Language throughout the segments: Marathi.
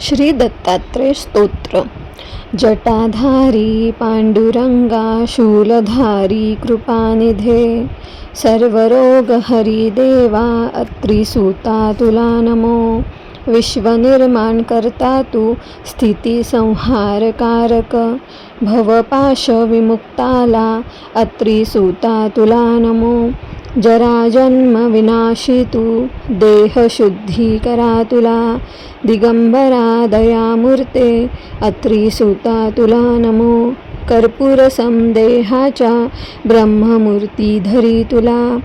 श्री दत्तात्रय स्तोत्र. जटाधारी पांडुरंगा शूलधारी कृपानिधे सर्वरोगहरिदेवा अत्रिसूता तुला नमो. विश्वनिर्माण करता तू स्थिती संहारकारक भवपाश विमुक्ताला अत्रिसूता तुला नमो. जराजन्म विनाशी तू करा तुला. दिगंबरा दयामूर्ते अत्रिसूता तुला नमो. कर्पूर समदेहाच्या ब्रह्ममूर्ती धरी तुला.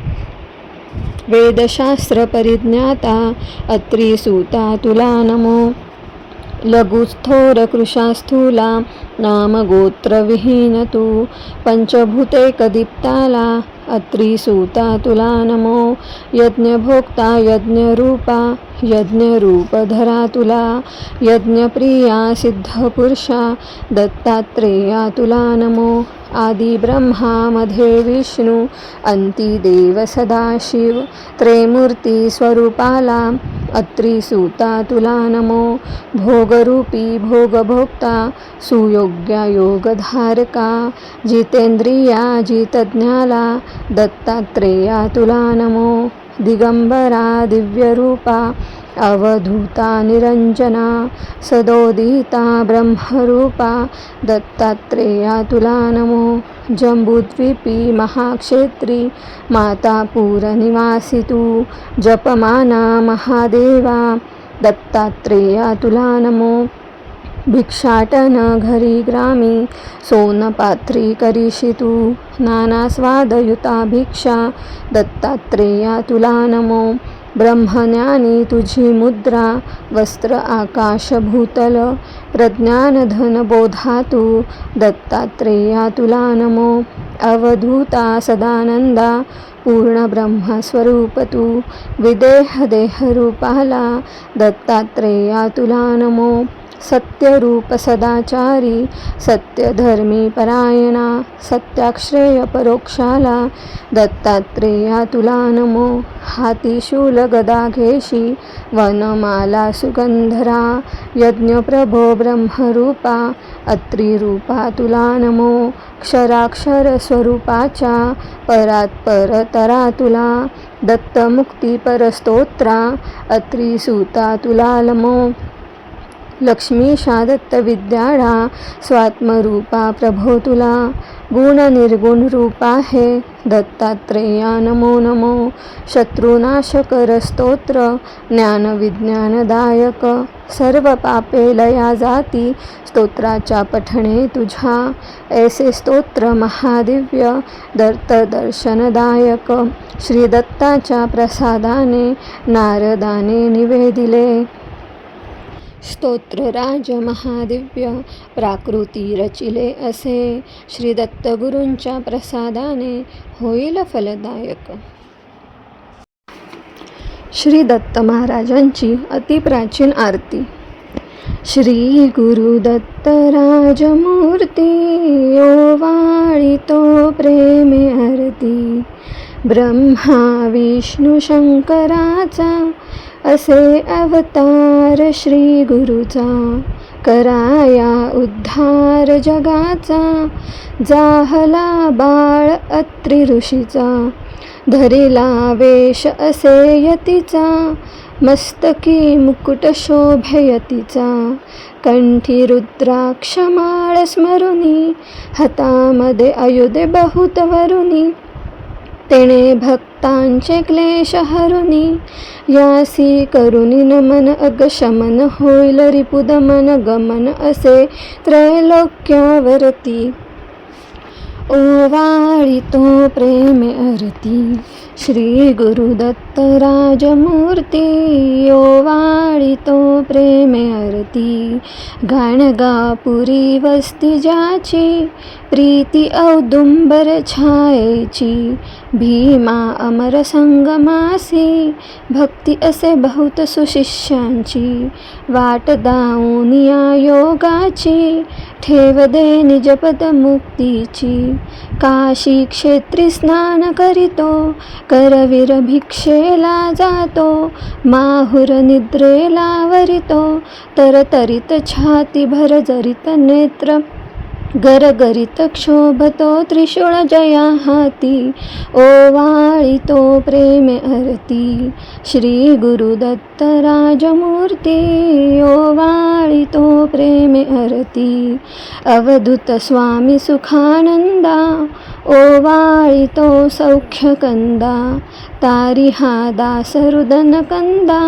वेदशास्त्र परिज्ञाता अत्रिसूता तुला नमो. लघुस्थोर कृशास्थूला नामगोत्रविहीन तू पंचभूते कदीप्ताला अत्रिसूता तुला नमो यज्ञभोक्ता यज्ञरूपा यज्ञरूपधरा तुला यज्ञप्रिया सिद्धपुरुषा दत्तात्रेया तुला नमो आदी ब्रह्मामध्ये अन्तिदेव सदाशिव त्रेमूर्ती स्वरूपाला अत्रिसूता तुला नमो. भोगरूपी भोगभोक्ता सुयोग्या योगधारका जितेंद्रिया जितज्ञाला दत्तात्रेया तुला नमो. दिगंबरा दिव्यरूपा अवधूता निरंजना सदोदिता ब्रह्मरूपा दत्तात्रेया तुला नमो जम्बूद्वीपी महाक्षेत्री मातापूरनिवासी तू जपमाना महादेवा दत्तात्रेया तुला नमो। भिक्षाटन घरी ग्रामी सोनपात्री करीशी तू. नाना स्वादयुता भिक्षा दत्तात्रेया तुला नमो. ब्रह्मज्ञानी तुझी मुद्रा वस्त्र आकाश भूतल तू. दत्तात्रेया तुला नमो. अवधूता सदानंदा पूर्ण ब्रह्मस्वरूप तू. विदेह दत्तात्रेया तुला नमो. सत्यरूप सदाचारी सत्यधर्मी परायणा सत्याश्रेय परोक्षाला दत्तात्रेया तुला नमो हाती शूल गदाघेशी वनमाला सुगंधरा यज्ञप्रभो ब्रह्मरूपा अत्रिरूपा तुला नमो क्षराक्षर स्वरूपाच्या परात परतरा तुला दत्तमुक्ती परस्तोत्रा अत्रिसूता तुला नमो लक्ष्मीशा दत्तविद्याळा स्वात्मरूपा प्रभो तुला गुण निर्गुण रूपा हे दत्तात्रेया नमो नमो शत्रुनाशकर स्तोत्र ज्ञानविज्ञानदायक सर्व पापे लया जाती स्तोत्राच्या पठणे तुझ्या ऐसे स्तोत्र महादिव्य दत्तदर्शनदायक श्री दत्ताच्या प्रसादाने नारदाने निवेदिले. स्तोत्रराज महादिव्य प्राकृती रचिले असे. श्री दत्तगुरूंच्या प्रसादाने होईल फलदायक. श्री दत्त महाराजांची अतिप्राचीन आरती. श्री गुरु दत्त राजमूर्ती ओवाळी तो प्रेमे आरती. ब्रह्मा विष्णू शंकराचा असे अवतार श्री गुरुचा. कराया उद्धार जगाचा जाहला बाळ अत्रि ऋषीचा. धरिला वेश असे यतीचा मस्तकी मुकुट शोभयतीचा कंठी रुद्राक्ष माळ स्मरुनी हातामध्ये आयुधे बहुत वरुणी तेणे भक्तांचे क्लेश हरुनी. यासी करुनी नमन अगशमन होईल रिपुदमन गमन असे त्रैलोक्यावरती. ओवाळी तो प्रेमे अरती. श्री गुरुदत्त राजमूर्ती. ओवाळी तो प्रेमे अरती. गाणगापुरी वस्ती ज्याची प्रीती औदुंबर छायेची. भीमा अमर संगमासी भक्ती असे बहुत सुशिष्यांची वाट दाऊनिया योगाची ठेव दे निजपद मुक्तीची काशी क्षेत्री स्नान करीतो करवीर भिक्षेला जातो माहुर निद्रेला वरितो तरतरीत छाती भर जरित नेत्र गरगरित क्षोभतो त्रिशूळ जया हाती. ओवाळितो प्रेमे अरती. श्री गुरुदत्त राजमूर्ती. ओवाळितो प्रेमे अरती. अवधूत स्वामी सुखानंदा. ओवाळितो सौख्यकंदा. तारी हा दास रुदन कंदा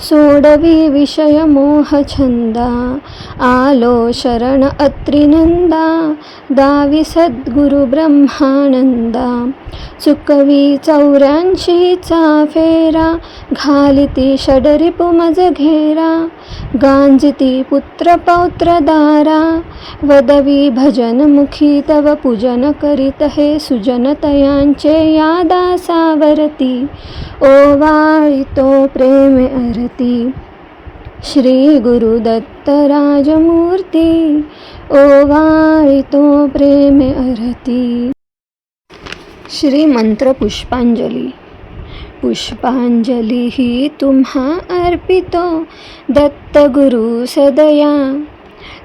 सोडवी विषय मोहछंदा आलो शरण अत्रिनंदा दावी सद्गुरु ब्रह्मानंदा चुकवी चौऱ्याऐंशीचा फेरा घालिती षडरिपु मज घेरा गांजिती पुत्र पौत्र दारा वदवी भजन मुखी तव पूजन करीत हे सुजन तयांचे यादा सावरती आरती ओवाळी तो प्रेम आरती। श्री गुरुदत्तराजमूर्ती ओवाळी तो प्रेम आरती। श्री मंत्र पुष्पांजली। पुष्पांजली ही तुम्हा अर्पितो दत्तगुरु सदया।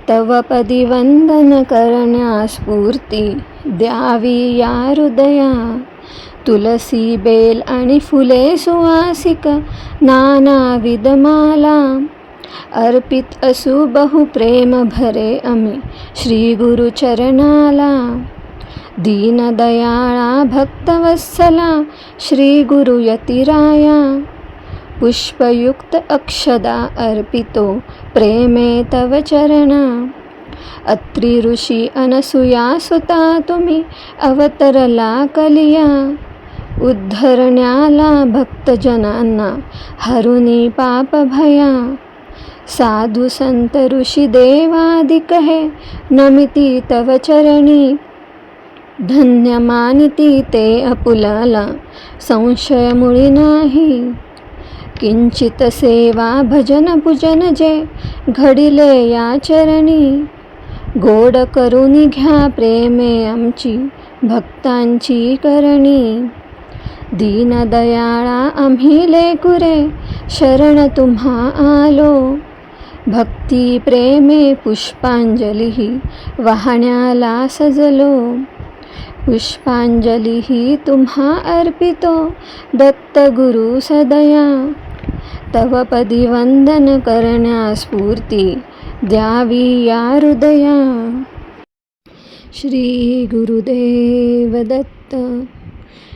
तव पदिवंदन करण्या स्फूर्ती द्यावी या हृदया। तुलसी बेल आणि फुले सुवासिक नानाविध माला. अर्पित असू बहु प्रेम भरे अमी श्री गुरुचरणाला दीनदयाळा भक्तवत्सला श्री गुरु यतिराया. पुष्पयुक्त अक्षदा अर्पितो प्रेमे तव चरणा. अत्रि ऋषी अनसुया सुता तुम्ही अवतरला कलिया. उद्धरण्याला भक्तजनांना हरुनी पाप भया. साधू संत ऋषी देवादिक हे नमिती तव चरणी. धन्य मानिती ते अपुलाला संशय मुळी नाही. किंचित सेवा भजन पूजन जे घडिले या चरणी. गोड करून घ्या प्रेमे आमची भक्तांची करणी. दीनदयाळा आम्ही लेकुरे शरण तुम्हा आलो. भक्ती प्रेमे पुष्पांजली वाहण्याला सजलो. पुष्पांजली तुम्हा अर्पितो दत्त गुरु सदया. तव पदी वंदन करण्या स्फूर्ती द्यावी या हृदया. श्री गुरुदेव दत्त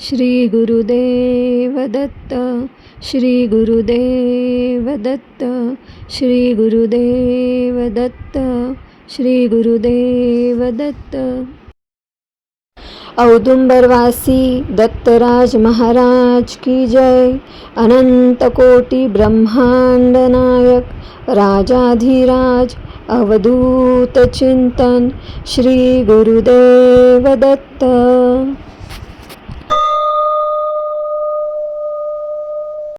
श्री गुरुदेव दत्त श्री गुरुदेव दत्त श्री गुरुदेव दत्त श्री गुरुदेव दत्त औदुंबरवासी दत्तराज महाराज की जय। अनंत कोटी ब्रह्मांड नायक राजाधिराज अवधूत चिंतन श्री गुरुदेव दत्त